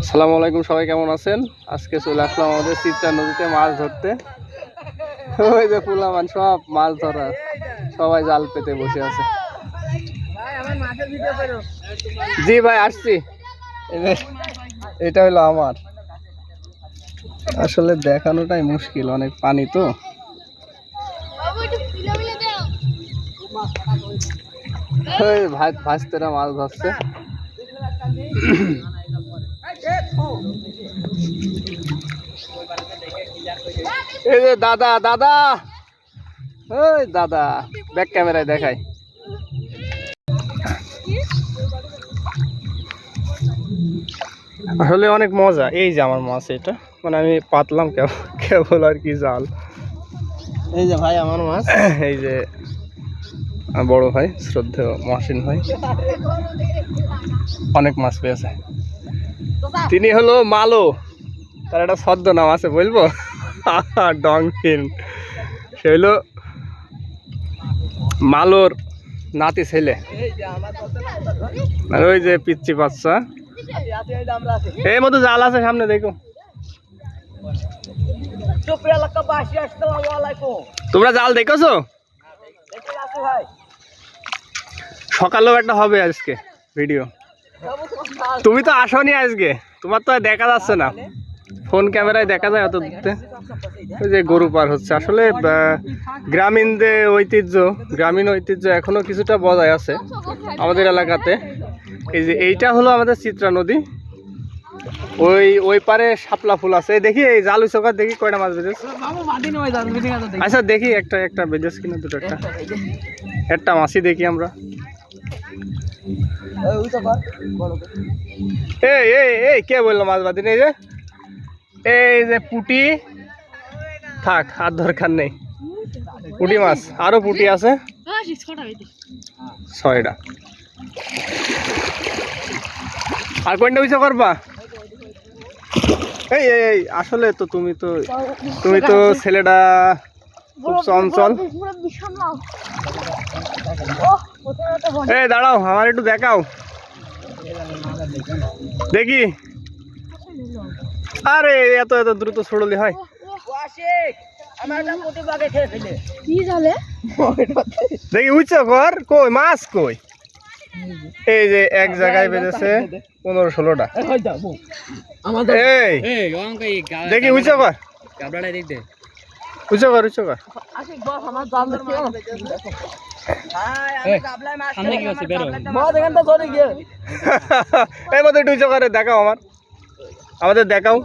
আসসালামু আলাইকুম, সবাই কেমন আছেন? আজকে চলে আসলাম আমাদের চিত্রা নদীতে মাছ ধরতে। ওই যে ফুলামান সব মাছ ধরা। সবাই জাল পেতে বসে আছে। জি ভাই, আসছি। এটা হলো আমার। আসলে দেখানোটাই মুশকিল, অনেক পানি তো। ভাই ভাজতেরা মাছ ধরছে এই যে দাদা দাদা। ওই দাদা ব্যাক ক্যামেরায় দেখাই। আসলে অনেক মজা এই যে আমার মাছ এটা। মানে আমি পাতলাম কেবল কেবল আর কি জাল। এই যে ভাই আমার মাছ। এই যে বড় ভাই শ্রদ্ধেয় মহসিন ভাই। অনেক মাছ পেয়েছে। তিনি হলো মালো। তার একটা ছদ্ম নাম আছে বলব? ডংফিন সে মালোর নাতি ছেলে। ওই যে পিচ্ছি বাচ্চা। এই মতো জাল আছে সামনে, দেখো। তোমরা জাল দেখেছ? সকালেও একটা হবে আজকে ভিডিও তুমি তো আসনি আজকে, তোমার তো দেখা যাচ্ছে না। ফোন ক্যামেরায় দেখা যায় অত দূরতে ওই যে গরু পার হচ্ছে। আসলে গ্রামীণ যে ঐতিহ্য গ্রামীণ ঐতিহ্য এখনও কিছুটা বজায় আছে আমাদের এলাকাতে। এই যে এইটা হলো আমাদের চিত্রা নদী। ওই ওই পারে শাপলা ফুল আছে। এই দেখি এই জালু চোখার দেখি কয়টা মাছ বেজেছে আচ্ছা দেখি একটা একটা বেজেছে কিনা দুটো একটা। একটা মাছই দেখি আমরা। এই এই এই কে বলল মাছ বাদিন এই যে? এই যে পুটি। থাক আর দরকার নেই। পুটি মাছ আরও পুটি আছে? ছয়টা। আর কোনটা উঁচা করবা? এই এই, এই আসলে তো তুমি তো তুমি তো ছেলেটা খুব চঞ্চল। এই দাঁড়াও আমার একটু দেখাও। দেখি। আরে এত এত দ্রুত ছড়লি হয়। দেখি উচ্চ কর কই মাছ কই? এই যে এক জায়গায় বেঁধেছে পনেরো ষোলোটা। এই দেখি উচ্চ কর উচ্চ কর উচ্চ কর এই মতো একটু উচ্চ করে দেখাও আমার। আমাদের দেখাও।